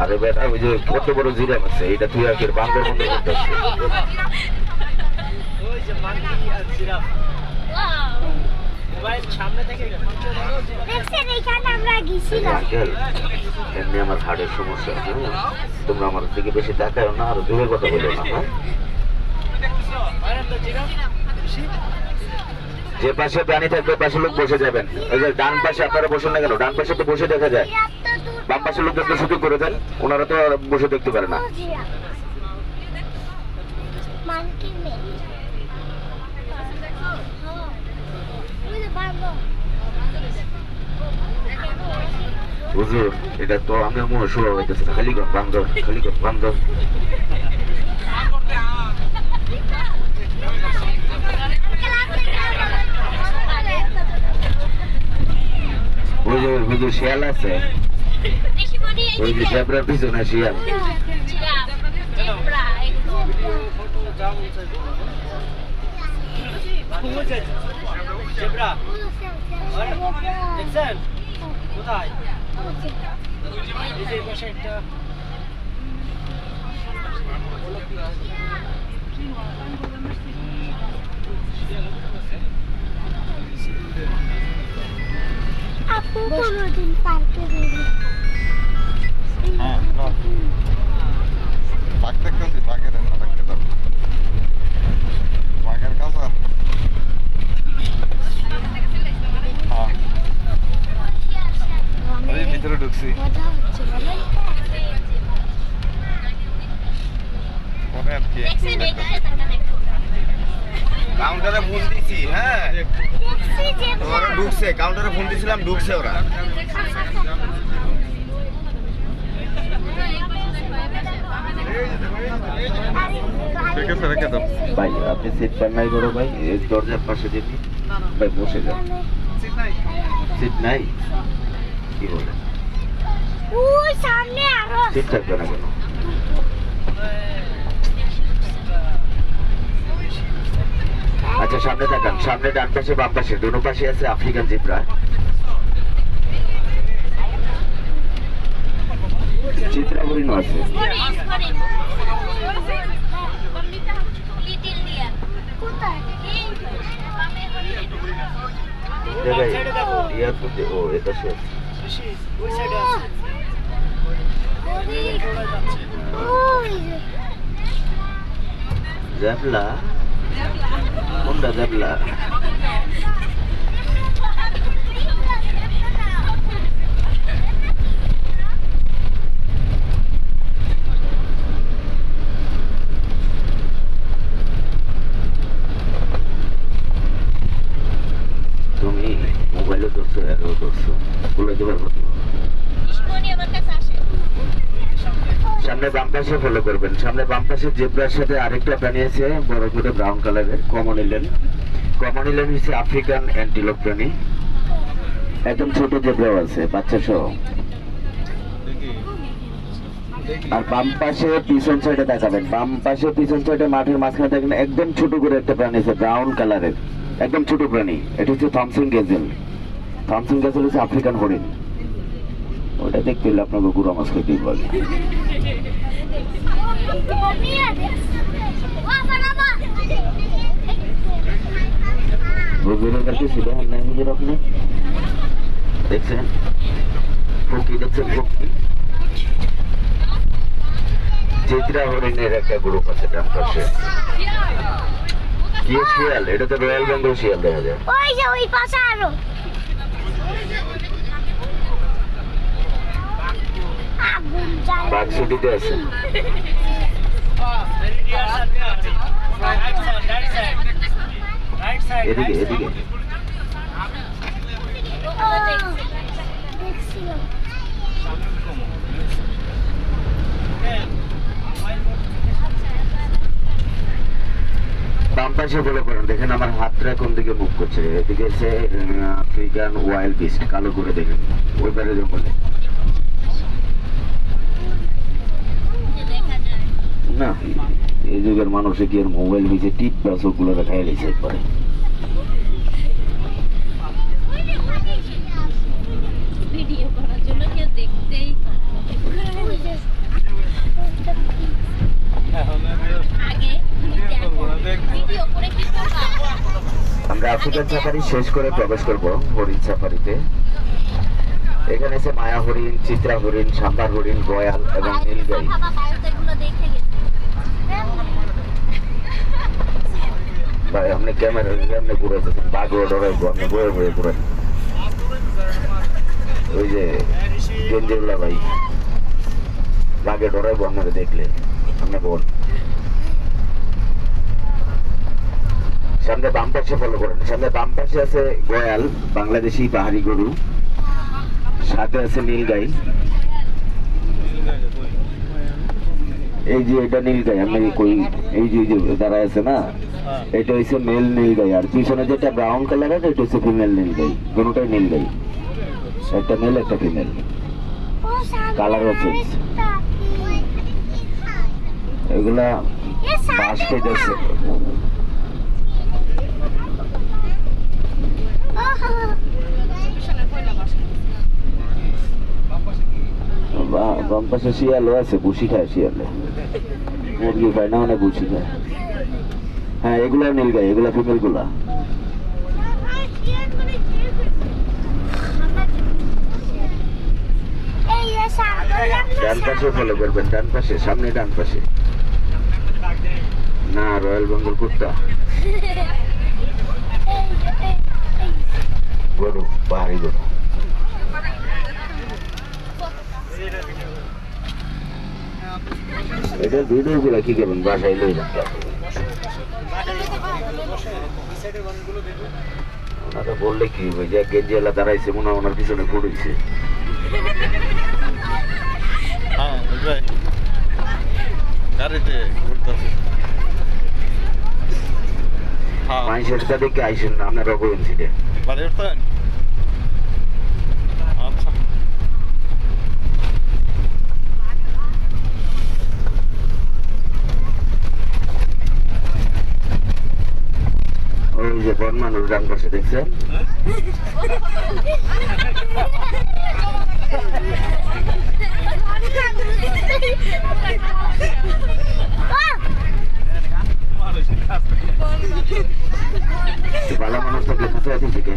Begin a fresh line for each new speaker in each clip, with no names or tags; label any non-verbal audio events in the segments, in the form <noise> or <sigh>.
আরে বেটা ওই যে কত বড় জিরাফ আছে এটা তুই আগে বান্দর বন্ধ করতে
ওই যে মাঙ্কি আর জিরাফ। মোবাইল সামনে থেকে
দেখছেন এইখানে আমরা গেছিলাম।
এমনি আমার হার্টের সমস্যা আছে হ্যাঁ? তোমরা আমার দিকে বেশি দেখাও না আর দূরে কথা বলো না হ্যাঁ?
আরে
যে পাশে প্রাণী থাকবে পাশে লোক বসে যাবেন। এই যে ডান পাশে আপনারা বসুন না কেন? ডান পাশে তো বসে দেখা যায়। বাম পাশের লোকদেরকে সুযোগ করে দেন ওনারা তো বসে দেখতে পারে না। হুজুর এটা তো আমার মনে শুরু হইতেছে খালি কর বান্দর খালি বান্দর। ওই হুজুর শিয়াল আছে? ওই যে জেব্রার পিছনে শিয়াল
দেখছেন একটা
আপু কোনোদিন পার্কে যাবে
হ্যাঁ বাঘ দেখতে হচ্ছে বাঘের না দেখতে দাও বাঘের কাছে হ্যাঁ ওই ভিতরে ঢুকছি
মজা হচ্ছে বলেন
পরে আর কি কাউন্টারে ফোন দিছি হ্যাঁ। ওরা ঢুকছে কাউন্টারে ফোন দিছিলাম ঢুকছে ওরা। ঠিক আছে রেখে দাও
ভাই আপনি সিট পান নাই বড় ভাই দরজার পাশে দেখি ভাই বসে যান সিট নাই? কি বলে?
ওই সামনে আরও
সিট থাকবে না কেন? আচ্ছা সামনে তাকান সামনে ডান পাশে বাম পাশে দুটো পাশে আছে আফ্রিকান জিব্রা।
কোথায়
এ ভাই ইয়া তো দে- ও এটা শেষ
বেশি ওই সাইডে আছে ওরা যাচ্ছে
ওই যে
জাবলা কোনটা জাবলা তুমি মোবাইলে ধরছো এরও ধরছো বলে সামনে বাম পাশে ফলো করবেন সামনে বাম পাশে জেব্রার সাথে আরেকটা প্রাণী আছে, বড় করে ব্রাউন কালারের কমন ইলেন কমন ইলেন হচ্ছে আফ্রিকান অ্যান্টিলোপ প্রাণী। একদম ছোট জেব্রাও আছে বাচ্চা সহ আর বাম পাশে পিছন সাইডে দেখাবেন, বাম পাশে পিছন সাইডে মাঠের মাঝখানে দেখেন একদম ছোট করে একটা প্রাণী আছে ব্রাউন কালারের একদম ছোট প্রাণী, এটা হচ্ছে থমসন গেজেল থমসন গেজেল হচ্ছে আফ্রিকান হরিণ। ওটা দেখতে হলে আপনাকে গুড়া মাছ খেতেই বলে হুজুরের কাছে হরিণের একটা গ্রুপ আছে ডান পাশে এটা তো রয়্যাল দেখা যায়
right side
এদিকে এদিকে করেন দেখেন আমার হাতটা কোন দিকে মুভ করছে? এদিকে আফ্রিকান ওয়াইল্ড বিস্ট কালো করে দেখেন। ওই পারে জঙ্গলে না এই যুগের মানুষে কি আর মোবাইল নিচে টিপ চোখগুলো দেখাই গেছে একবারে।
আমরা
আফ্রিকান সাফারি শেষ করে প্রবেশ করব হরিণ সাফারিতে। এখানে আছে মায়া হরিণ চিত্রা হরিণ সাম্বার হরিণ গয়াল এবং নীলগাই। সামনে বাম পাশে ফলো করেন। সামনে বাম পাশে আছে গয়াল, বাংলাদেশি পাহাড়ি গরু। সাথে আছে নীলগাই। এই যে, এটা নীলগাই আমি কই এই যে দাঁড়ায় আছে না? এটা হচ্ছে মেল নীলগাই আর পিছনে যেটা ব্রাউন কালার আছে, এটা হচ্ছে ফিমেল নীলগাই দুটোটাই নীলগাই একটা মেল একটা ফিমেল of it. এগুলা বাস পেতেছে বাম পাশে শিয়ালও আছে বুসি খায় শিয়ালে। মুরগি খায় না অনেক বুসি খায় হ্যাঁ এগুলা নীলগাই এগুলা ফিমেলগুলা। ডান পাশে ফলো করবেন, ডান সামনে, ডান পাশে। না, রয়্যাল বেঙ্গল কুত্তা। গরু পাহাড়ি গরু। এটার ভিডিও গুলা কি করবেন? বাসায় লই ওনারা বললে কি হবে যে গেঞ্জি এলা দাঁড়াইছে মনে হয় ওনার পিছনে পড়েছে
হ্যাঁ গাড়িতে ঘুরতেছে। হ্যাঁ।
মানুষের দেখে আইসেন না আপনারা বলুন সিটে
বাড়ি উঠতেন আচ্ছা
ওই যে বন মানুষ ডান পাশে দেখছেন ভালো মানুষ থাকলে কোথায় আছে থেকে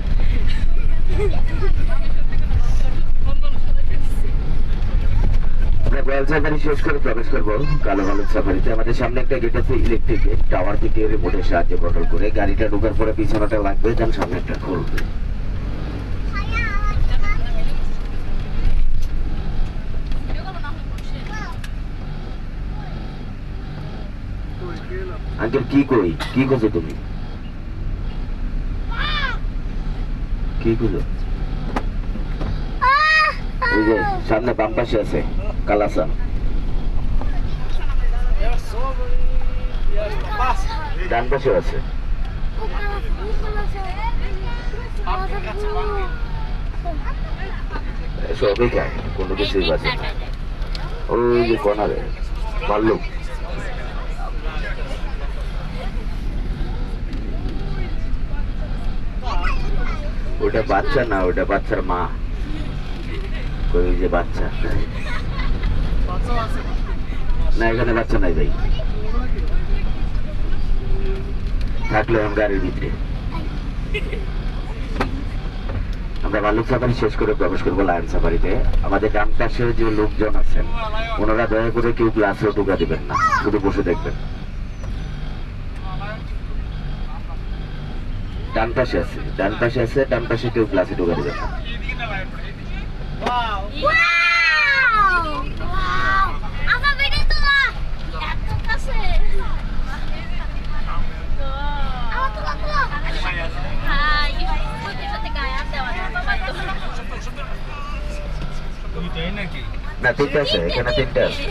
আমরা রয়্যাল সাফারি শেষ করে প্রবেশ করব। কালো ভালুক সাফারিতে আমাদের সামনে একটা গেট আছে ইলেকট্রিক গেট টাওয়ার থেকে রিমোটের সাহায্যে কন্ট্রোল করে গাড়িটা ঢোকার পরে পিছনেটা লাগবে যেন সামনে একটা খুলবে আঙ্কেল কি কই? কি করছ তুমি? কি করছ ওই যে সামনে বাম পাশে আছে। কালাসা ডান পাশে আছে। সবই খায় কোনো কিছুই বাঁচে না ওই যে কনারে ভাল্লুক ওটা বাচ্চা না, ওটা বাচ্চার মা। ওই যে বাচ্চা? না, এখানে বাচ্চা নাই ভাই। থাকলে আমি গাড়ির ভিতরে। আমরা ভালুক সাফারি শেষ করে প্রবেশ করব লায়ন সাফারিতে। আমাদের ডান পাশে যে লোকজন আছেন, ওনারা দয়া করে কেউ গ্লাসেও ঢুকা দিবেন না, শুধু বসে দেখবেন। ডান পাশে আছে, ডান পাশে আছে, ডান পাশে কেউ গ্লাসে ঢুকা দিবেন না। না তিনটা আছে এখানে তিনটা আছে।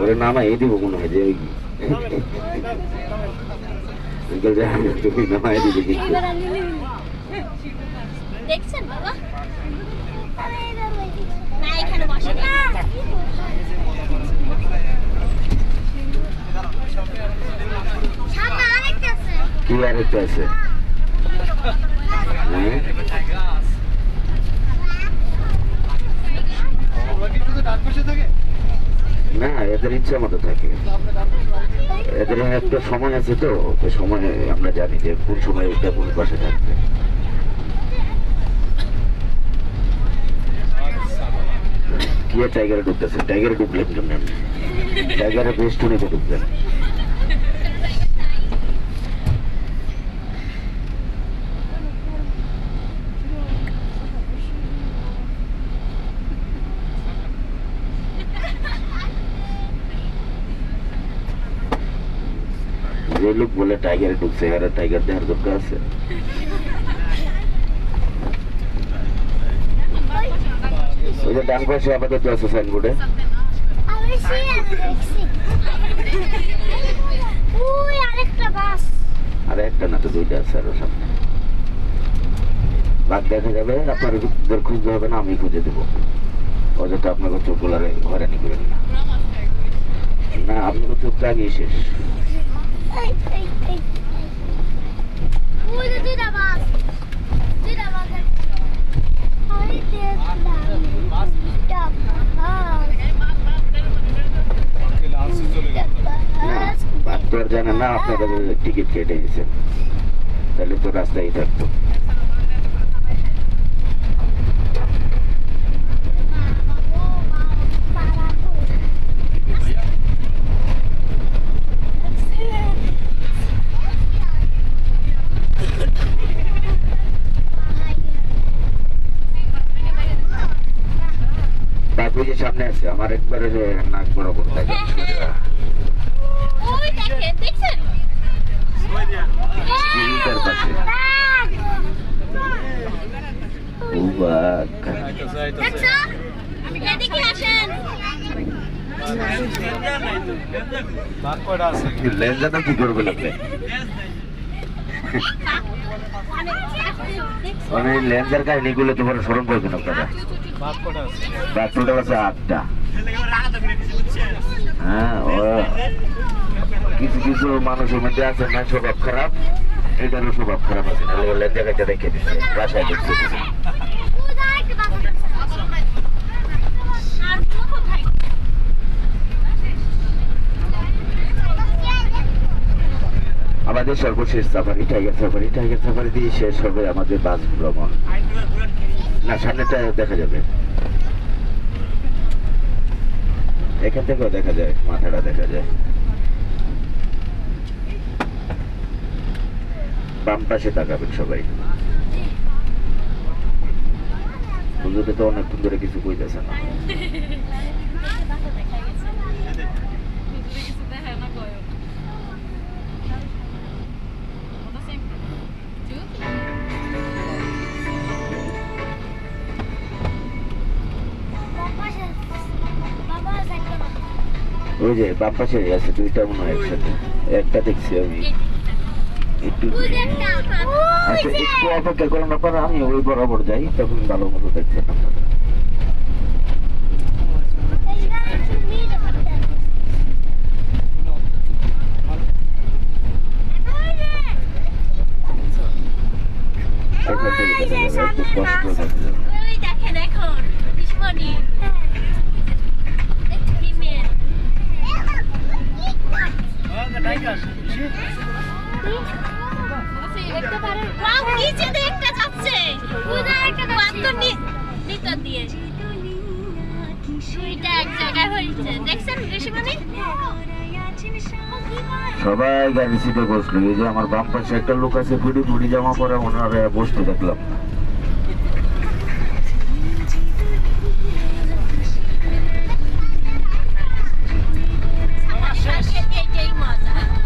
ওরে নামা এই দিব মনে হয় যে তুমি নামাই দিবে।
দেখছেন বাবা?
হ্যাঁ? না, এদের ইচ্ছা থাকে। এদের একটা সময় আছে তো সময় আমরা জানি যে কোন সময় এটা কোন পাশে থাকবে। কি আর টাইগারে ঢুকতেছে টাইগারে ঢুকলেন কেমন আপনি? টাইগারে বেস্টনিতে ঢুকলেন যে লোক বলে টাইগারে ঢুকছে এরা টাইগার দেওয়ার দরকার আছে যে ডান পাশে আপাতত আছে সাইনবোর্ডে আর একটা না তো দুইটা আছে আরও সামনে। বাঘ দেখা যাবে আপনার খুঁজতে হবে না আমি খুঁজে দেবো। অযথা আপনাকে চোখ গোলারে হয়রানি করেন না। না আপনাকে চোখটা আগেই শেষ।
এই এই ওই যে দুইটা বাস দুইটা বাস আমি দেখলাম দুইটা বাস
না বাঘ তো আর জানে না আপনার টিকিট কেটে গেছে তাহলে তো রাস্তায় থাকতো। সামনে আছে আমার একবারে যে নাক বরাবর থাকে
ওই দেখেন দেখছেন
স্ক্রিনটার পাশে ও বাঘ কি করবে লেন্সের কাহিনীগুলো তোমার করবেন আপনারা। আটটা। হ্যাঁ ও। কিছু কিছু মানুষের মধ্যে আছে না, স্বভাব খারাপ। এটারও স্বভাব খারাপ আছে, নাহলে লেন জায়গাটা রেখে দিচ্ছে বাসায় ঢুকছে
ওই যে আরেকটা বাস আর কোথায়
আমাদের সর্বশেষ safari tiger safari tiger safari দিয়ে শেষ হবে আমাদের বাস ভ্রমণ। না সামনেটা দেখা যাবে। এখান থেকেও দেখা যায় মাথাটা দেখা যায়। বাম পাশে তাকাবেন সবাই। হুজুরে তো অনেকক্ষণ ধরে কিছু কইতেছে না। <laughs> ওই যে বাম পাশে আছে দুইটা মনে হয় একসাথে। একটা দেখছি আমি। একটু আচ্ছা একটু অপেক্ষা করার ব্যাপার আমি ওই বরাবর যাই তখন ভালো মতো দেখছেন আপনারা।
এইখানে তুমি দেখতে
এখান থেকে দেখা যাবে একটু কষ্ট দেখা যাবে
ওই দেখেন এখন দুশ্মনী হিমেল ওয়াও নিচে দিয়ে একটা যাচ্ছে উদা একটা বান্দর নিচে দিয়ে দুইটা এক জায়গায় হয়েছে দেখছেন ঋষিমণি
সবাই গাড়ি সিটে বসল। এই যে আমার বাম পাশে একটা লোক আছে ফুডি ফুডি জামা পরে ওনারা বসতে দেখলাম।